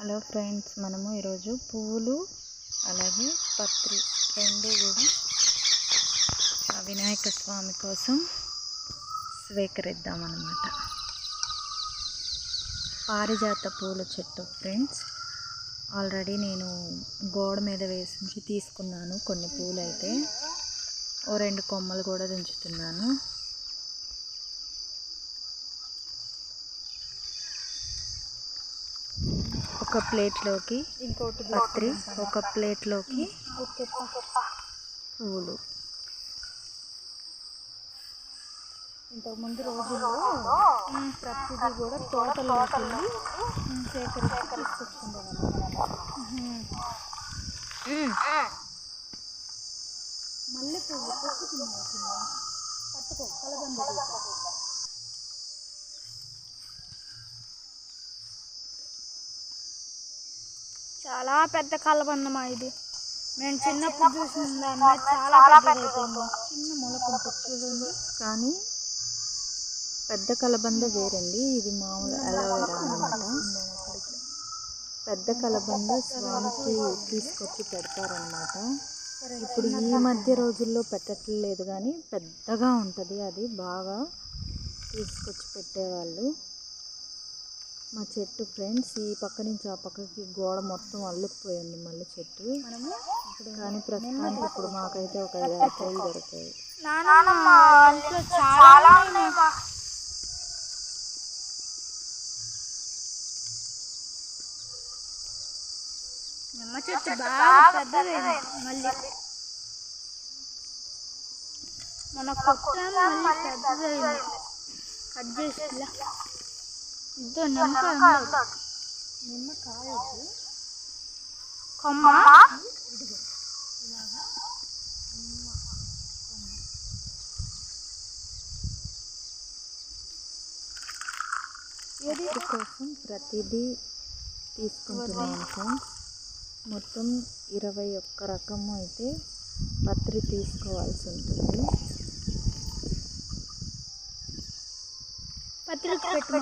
Hello friends మనము ఈరోజు పువ్వులు అలాగే పత్రి రెండు కూడా వినాయక స్వామి కోసం స్వీకరిద్దాం అన్నమాట. పారిజాత పూల చెట్టు ఫ్రెండ్స్ ఆల్రెడీ నేను గోడ మీద వేసి తీసుకున్నాను కొన్ని పూలు అయితే ఓ రెండు కొమ్మలు కూడా దించుతున్నాను. ఒక ప్లేట్లోకి ఇంకోటి పత్రి ఒక ప్లేట్లోకి పువ్వులు ఇంతకు ముందు రోజుల్లో ప్రతిదీ కూడా తోటలోకి వెళ్ళి సేకరించి మల్లె పువ్వు పట్టుకో కలబంద చాలా పెద్ద కలబందమా ఇది. మేము చిన్నప్పుడు చూసిన దాన్ని చాలా పెద్దదైపోయింది చిన్న మొలక చూడండి. కానీ పెద్ద కలబంద వేరండి. ఇది మామూలు అలోవెరా అన్నమాట పెద్ద కలబంద స్వామికి తీసుకొచ్చి పెడతారనమాట. ఇప్పుడు ఈ మధ్య రోజుల్లో పెట్టట్లేదు కానీ పెద్దగా ఉంటుంది అది. బాగా తీసుకొచ్చి పెట్టేవాళ్ళు. మా చెట్టు ఫ్రెండ్స్ ఈ పక్క నుంచి ఆ పక్కకి గోడ మొత్తం అల్లుకుపోయింది మళ్ళీ చెట్టు. మనము కానీ ప్రస్తుతానికి ఇప్పుడు మాకైతే ఒక ఐదారు కాయలు దొరుకుతాయి నానమ్మ ఇంట్లో చాలా ఉన్నాయి. నిమ్మ చెట్టు బాగా పెద్దదైంది. మళ్ళీ మన మళ్ళీ పెద్దదైంది. కట్ చేసి. ఇద్దో నిమ్మకాయ కొమ్మ? కోసం ప్రతిదీ తీసుకుంటున్నాను ఫ్రెండ్స్. మొత్తం ఇరవై ఒక్క రకము అయితే పత్రి తీసుకోవాల్సి ఉంటుంది. పత్రిక పెట్టు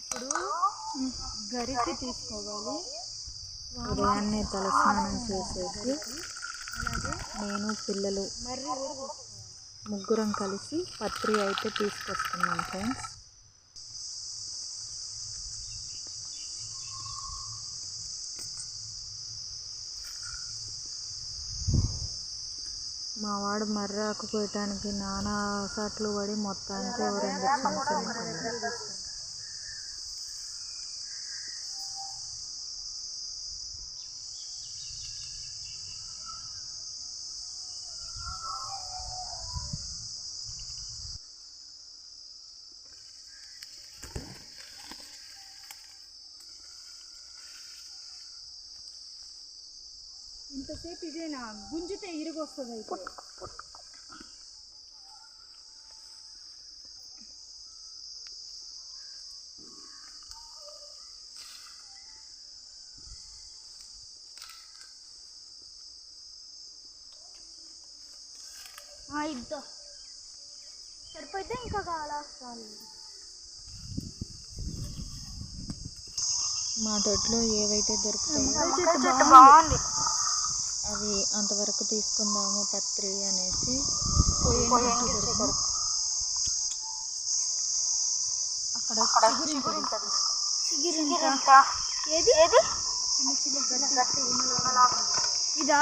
ఇప్పుడు గరికి తీసుకోవాలి. ఉదయాన్నే తలస్నానం చేసేసి నేను పిల్లలు ముగ్గురం కలిసి పత్రి అయితే తీసుకొస్తున్నాం ఫ్రెండ్స్ మా వాడు మర్రి ఆకు కోయటానికి నానా సాట్లు పడి మొత్తానికి ఓ రెండు చిన్న చిన్న ఇంతసేపు ఇదేనా గుంజితే ఇరుగొస్తుంది అయితే. ఇద్దా. సరిపోతే ఇంకా కావాలా మా దొడ్లో ఏవైతే దొరుకుతాయో బాగుంది. అవి అంతవరకు తీసుకుందాము పత్రి అనేసి అక్కడ చిగిరింత ఏది? ఏది? ఇదా?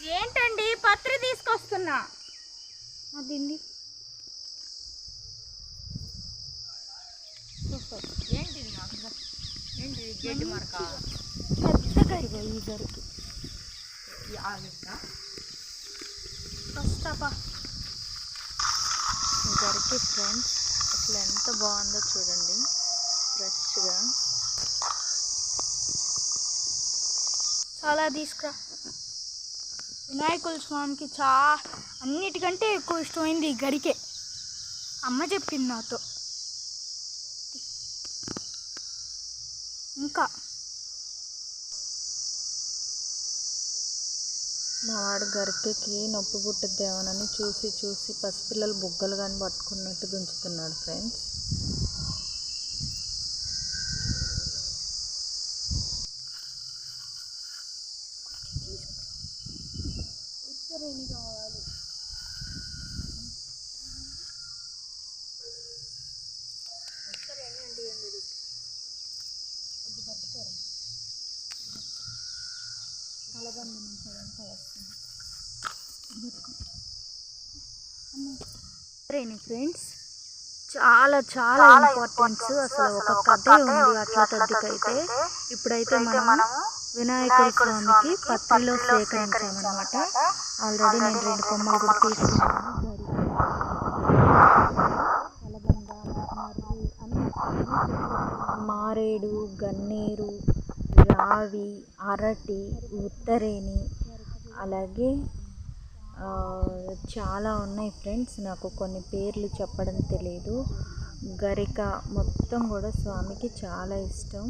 ఏంటండి? పత్రి తీసుకొస్తున్నా. అదింది? గడ్డి మరక? పెద్దగా ఈ గరికి వస్తాపా ఓకే ఫ్రెండ్స్ అసలు ఎంత బాగుందో చూడండి. ఫ్రెష్గా చాలా తీసుకురా. వినాయకుల స్వామికి చా అన్నిటికంటే ఎక్కువ ఇష్టమైంది ఈ గరికే. అమ్మ చెప్పింది నాతో. ఇంకా? మా వాడు గరికెకి నొప్పి పుట్టిద్దేమోనని చూసి చూసి పసిపిల్లలు బుగ్గలు కానీ పట్టుకున్నట్టు దుంచుతున్నాడు ఫ్రెండ్స్. రేణి ఫ్రెండ్స్ చాలా చాలా ఇంపార్టెన్స్ అసలు ఒక కథ ఉంది అట్లా తద్దికైతే. ఇప్పుడైతే మనం వినాయకుడి స్వామికి పత్రిలో సేకరించామన్నమాట. ఆల్రెడీ నేను రెండు కొమ్మలు కూడా తీసుకున్నాను మారేడు గన్నేరు రావి అరటి ఉత్తరేణి అలాగే చాలా ఉన్నాయి ఫ్రెండ్స్. నాకు కొన్ని పేర్లు చెప్పడం తెలియదు గరిక మొత్తం కూడా స్వామికి చాలా ఇష్టం.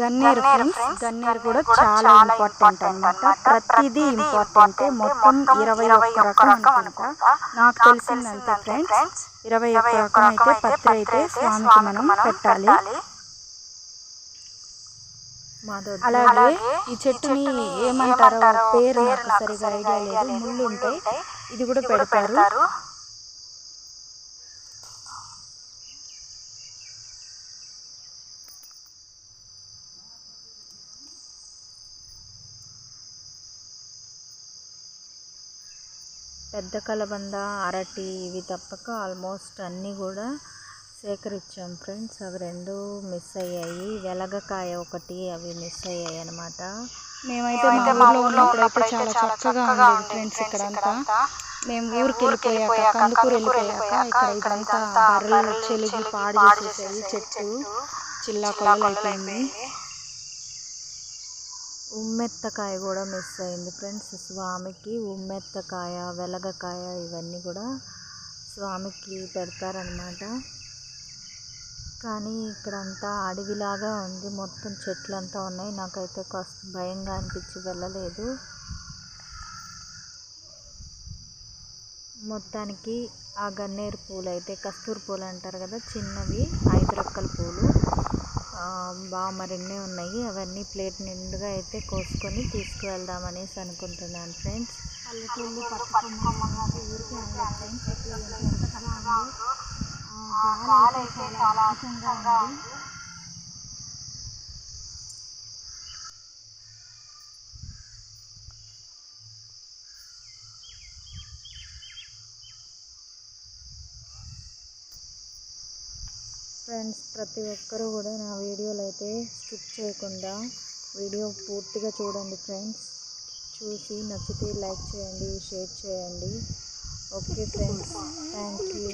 గన్నేరు ఫ్రెండ్స్ గన్నేరు కూడా చాలా ఇంపార్టెంట్ అన్నమాట. ప్రతిదీ ఇంపార్టెంట్ మొత్తం ఇరవై ఒక్క రకం అనుకుంటా. నాకు తెలిసిందంతే ఫ్రెండ్స్ ఇరవై ఒక్క రకం అయితే పత్రి అయితే స్వామికి మనం పెట్టాలి. అలాగే ఈ చెట్టుని ఏమంటారో పేరు నాకు సరిగా ఐడియా లేదు. ముళ్ళు ఉంటాయి ఇది కూడా పెడతారు. పెద్ద కలబంద అరటి ఇవి తప్పక ఆల్మోస్ట్ అన్నీ కూడా సేకరించాం ఫ్రెండ్స్. అవి రెండు మిస్ అయ్యాయి. వెలగకాయ ఒకటి అవి మిస్ అయ్యాయి అనమాట మేమైతే మా ఊర్లో ఉన్నప్పుడు అయితే చాలా చక్కగా ఉండేది ఫ్రెండ్స్ ఇక్కడంతా. మేము ఊరికి వెళ్ళిపోయాక కందుకూరు వెళ్ళిపోయాక ఇక్కడ ఇదంతా బర్రెలు చెలిగి పాడు చేసేసాయి చెట్టు చిల్లా కొల్లలు అయిపోయింది. ఉమ్మెత్తకాయ కూడా మిస్ అయింది ఫ్రెండ్స్. స్వామికి ఉమ్మెత్తకాయ వెలగకాయ ఇవన్నీ కూడా స్వామికి పెడతారనమాట కానీ ఇక్కడంతా అడవిలాగా ఉంది. మొత్తం చెట్లంతా ఉన్నాయి. నాకైతే కాస్త భయంగా అనిపించి వెళ్ళలేదు. మొత్తానికి ఆ గన్నేరు పూలు అయితే కస్తూరి పూలు అంటారు కదా చిన్నవి ఐదు రక్కల పూలు. బాగా మరిన్ని ఉన్నాయి. అవన్నీ ప్లేట్ నిండుగా అయితే కోసుకొని తీసుకువెళ్దామనేసి అనుకుంటున్నాను ఫ్రెండ్స్. పల్లెటూళ్ళు ఊరికి ఫ్రెండ్స్ చాలా ఉంది. ఫ్రెండ్స్ ప్రతి ఒక్కరూ కూడా నా వీడియోలు అయితే స్కిప్ చేయకుండా వీడియో పూర్తిగా చూడండి ఫ్రెండ్స్. చూసి నచ్చితే లైక్ చేయండి షేర్ చేయండి. Okay friends thank you.